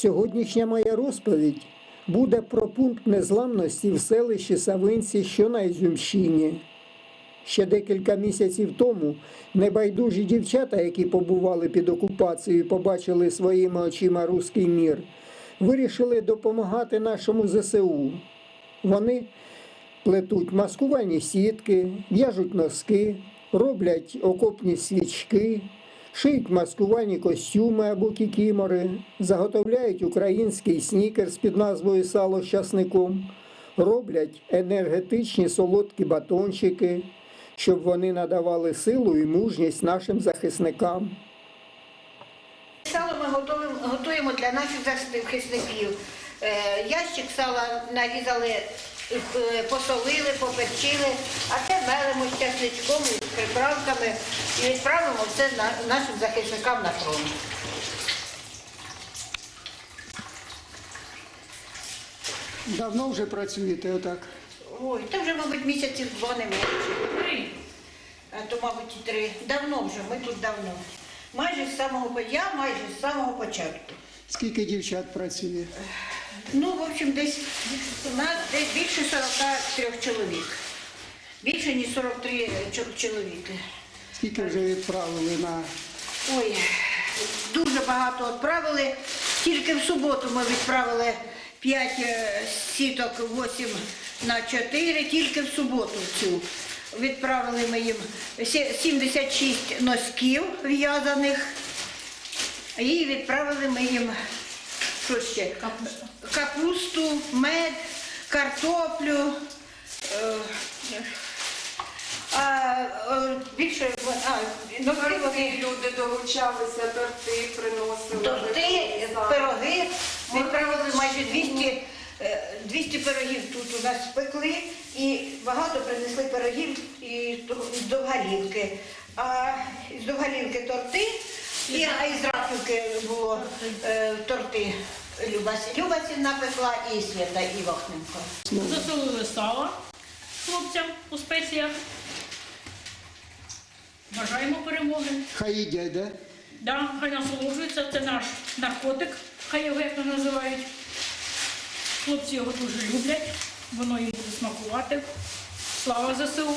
Сьогоднішня моя розповідь буде про пункт незламності в селищі Савинці, що на Ізюмщині. Ще декілька місяців тому небайдужі дівчата, які побували під окупацією, і побачили своїми очима руський мір, вирішили допомагати нашому ЗСУ. Вони плетуть маскувальні сітки, в'яжуть носки, роблять окопні свічки, шиють маскувальні костюми або кікімори, заготовляють український снікерс під назвою Сало з часником, роблять енергетичні солодкі батончики, щоб вони надавали силу і мужність нашим захисникам. Сало ми готуємо, для наших захисників. Е, Ящик сала нарізали, посолили, поперчили, а це мелимо з часничком, з приправками і відправимо все нашим захисникам на фронт. Давно вже працюєте отак? Ой, це вже, мабуть, місяців два не менше. А то, мабуть, і три. Давно вже, ми тут давно. Майже з самого я майже з самого початку. Скільки дівчат працює? Ну, в общем, десь у нас десь більше 43 чоловік. Більше, ніж 43 чо- чоловіки. Скільки вже відправили на Ой, дуже багато відправили. Тільки в суботу ми відправили 5 сіток 8 на 4, тільки в суботу цю. Відправили ми їм 76 носків в'язаних. І відправили ми їм що ще? Капусту. Капусту, мед, картоплю. е, А, е, більше а, носки вони люди долучалися, торти приносили. Торти, пироги, відправили майже 200, е, 200 пирогів тут у нас спекли і багато принесли пирогів і з Довгалівки. А з Довгалівки торти, і, а із Рахівки було е, торти. Люба, Люба Сінна пекла і Свята Івахненко. Засолили сало хлопцям у спеціях. Бажаємо перемоги. хай їдять, да? Да, хай насолоджується, це наш наркотик, хай його як то називають. Хлопці його дуже люблять, воно їм буде смакувати. Слава ЗСУ!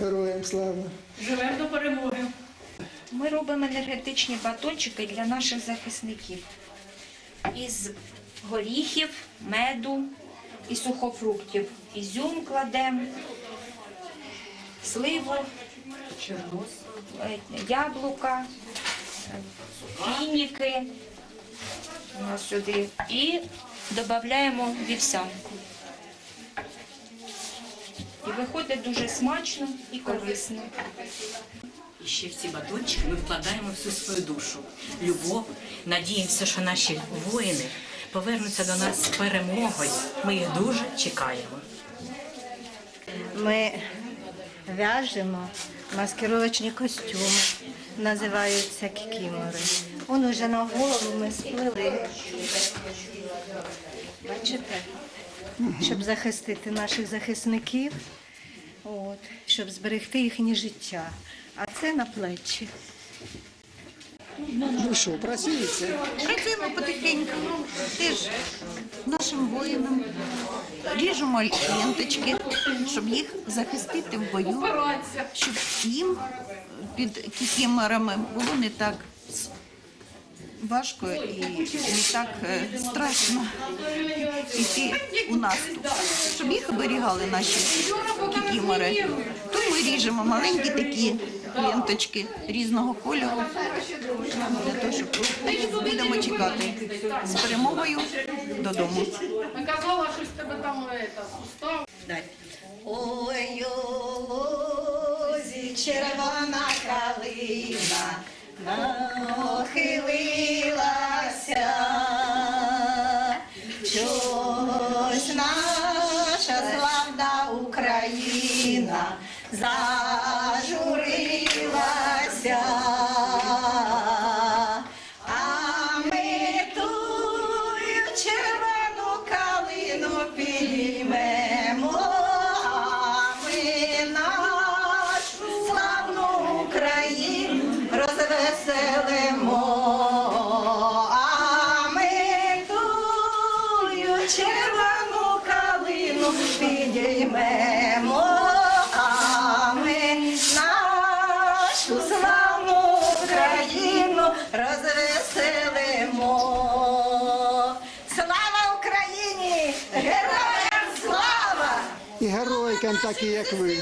Героям слава. Живемо до перемоги! Ми робимо енергетичні батончики для наших захисників із горіхів, меду і сухофруктів. Ізюм кладемо, сливу, яблука, фініки сюди і додаємо вівсянку. І виходить дуже смачно і корисно. Ще в ці батончики ми вкладаємо всю свою душу, любов. Надіємося, що наші воїни повернуться до нас з перемогою. Ми їх дуже чекаємо. Ми в'яжемо маскировочні костюми, називаються кікімори. Он уже на голову ми сплели. Бачите? Щоб захистити наших захисників, от, щоб зберегти їхнє життя. А це на плечі. Ну що, працюється? Працюємо потихеньку, ну, теж нашим воїнам ріжемо ленточки, щоб їх захистити в бою, щоб їм під кікімерами було не так важко і не так е, страшно йти у наступ, щоб їх оберігали наші кікімери. То ми ріжемо маленькі такі ленточки різного кольору для того, щоб будемо чекати з перемогою додому. Казала, що з тебе там это, сустав. Ой, лозі червона калина нахилилася. Чогось наша славна Україна зажурилася. І геройкам, такі як ви.